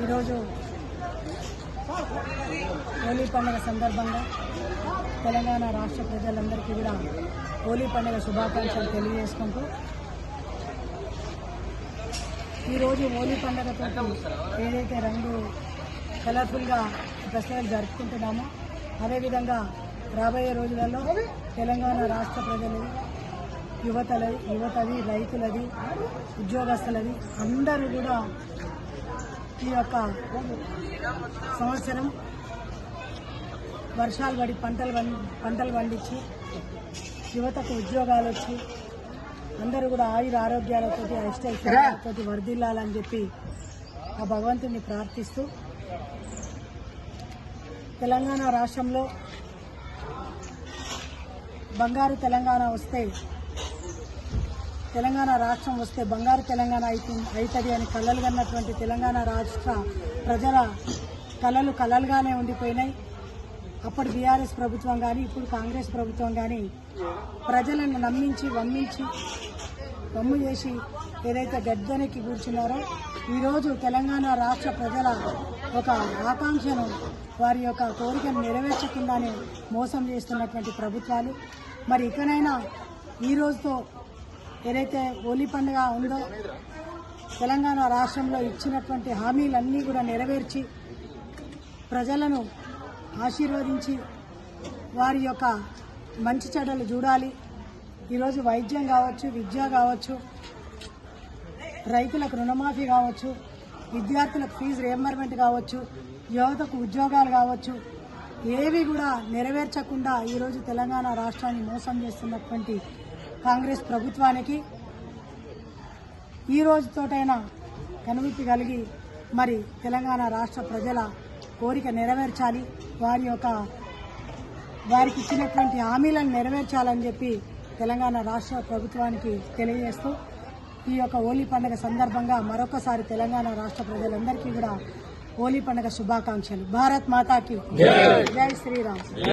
ఈరోజు హోలీ పండుగ సందర్భంగా తెలంగాణ రాష్ట్ర ప్రజలందరికీ కూడా హోలీ పండుగ శుభాకాంక్షలు తెలియజేసుకుంటూ ఈరోజు హోలీ పండుగతో ఏదైతే రంగు కలర్ఫుల్గా ఫెస్టివల్ జరుపుకుంటున్నామో అదేవిధంగా రాబోయే రోజులలో తెలంగాణ రాష్ట్ర ప్రజలు యువతల యువతది రైతులది ఉద్యోగస్తులది అందరూ కూడా ఈ యొక్క సంవత్సరం వర్షాలు పడి పంటలు పం పంటలు పండించి యువతకు ఉద్యోగాలు వచ్చి అందరూ కూడా ఆయుర ఆరోగ్యాలతో అష్టైశ్వర్యాలతోటి వర్ధిల్లాలని చెప్పి ఆ భగవంతుని ప్రార్థిస్తూ తెలంగాణ రాష్ట్రంలో బంగారు తెలంగాణ వస్తే తెలంగాణ రాష్ట్రం వస్తే బంగారు తెలంగాణ అవుతుంది అవుతుంది అని కలలు కన్నటువంటి తెలంగాణ రాష్ట్ర ప్రజల కళలు కలలుగానే ఉండిపోయినాయి. అప్పుడు బీఆర్ఎస్ ప్రభుత్వం కానీ ఇప్పుడు కాంగ్రెస్ ప్రభుత్వం కానీ ప్రజలను నమ్మించి వమ్మించి వమ్ము చేసి ఏదైతే గద్దెనెక్కి కూర్చున్నారో ఈరోజు తెలంగాణ రాష్ట్ర ప్రజల ఒక ఆకాంక్షను వారి యొక్క కోరికను నెరవేర్చకుండానే మోసం చేస్తున్నటువంటి ప్రభుత్వాలు. మరి ఇకనైనా ఈ రోజుతో ఏదైతే హోలీ పండుగ ఉందో తెలంగాణ రాష్ట్రంలో ఇచ్చినటువంటి హామీలన్నీ కూడా నెరవేర్చి ప్రజలను ఆశీర్వదించి వారి యొక్క మంచి చెడ్డలు చూడాలి. ఈరోజు వైద్యం కావచ్చు విద్య కావచ్చు రైతులకు రుణమాఫీ కావచ్చు విద్యార్థులకు ఫీజు రియంబర్మెంట్ కావచ్చు యువతకు ఉద్యోగాలు కావచ్చు ఏవి కూడా నెరవేర్చకుండా ఈరోజు తెలంగాణ రాష్ట్రాన్ని మోసం చేస్తున్నటువంటి కాంగ్రెస్ ప్రభుత్వానికి ఈ రోజుతోటైనా కనువిప్పి కలిగి మరి తెలంగాణ రాష్ట్ర ప్రజల కోరిక నెరవేర్చాలి. వారి యొక్క వారికి ఇచ్చినటువంటి హామీలను నెరవేర్చాలని చెప్పి తెలంగాణ రాష్ట్ర ప్రభుత్వానికి తెలియజేస్తూ ఈ యొక్క హోలీ పండుగ సందర్భంగా మరొకసారి తెలంగాణ రాష్ట్ర ప్రజలందరికీ కూడా హోలీ పండుగ శుభాకాంక్షలు. భారత్ మాతాకి జై శ్రీరామ్.